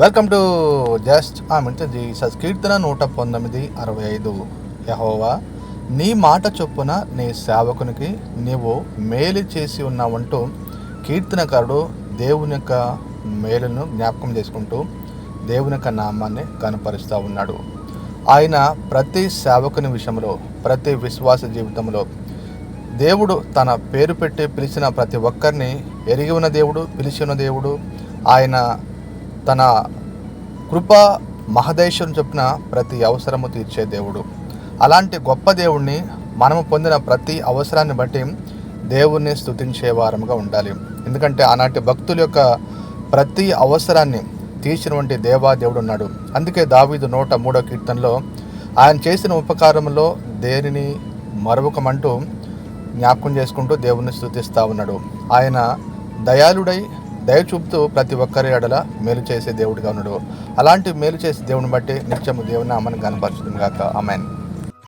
Welcome to just అంటే Jesus కీర్తన నూట పంతొమ్మిది అరవై ఐదు. యహోవా నీ మాట చొప్పున నీ సేవకునికి నీవు మేలు చేసి ఉన్నావంటూ కీర్తనకారుడు దేవుని యొక్క మేలును జ్ఞాపకం చేసుకుంటూ దేవుని యొక్క నామాన్ని కనపరుస్తూ ఉన్నాడు. ఆయన ప్రతి సేవకుని విషయంలో ప్రతి విశ్వాస జీవితంలో దేవుడు తన పేరు పెట్టి పిలిచిన ప్రతి ఒక్కరిని ఎరిగి ఉన్న దేవుడు పిలిచి ఉన్న దేవుడు ఆయన తన కృప మహదేశం చొప్పున ప్రతి అవసరము తీర్చే దేవుడు. అలాంటి గొప్ప దేవుణ్ణి మనము పొందిన ప్రతి అవసరాన్ని బట్టి దేవుణ్ణి స్తుతించే వారముగా ఉండాలి. ఎందుకంటే ఆనాటి భక్తుల యొక్క ప్రతి అవసరాన్ని తీర్చినటువంటి దేవా దేవుడు ఉన్నాడు. అందుకే దావీదు నూట మూడో కీర్తనలో ఆయన చేసిన ఉపకారంలో దేనిని మరొకమంటూ జ్ఞాపకం చేసుకుంటూ దేవుణ్ణి స్థుతిస్తూ ఉన్నాడు. ఆయన దయాళుడై దయ చూపుతూ ప్రతి ఒక్కరి ఎడల మేలు చేసే దేవుడిగా ఉన్నాడు. అలాంటి మేలు చేసే దేవుని బట్టి నిత్యము దేవుని అమ్మని కనపరుచుతుంది కాక ఆమెన్.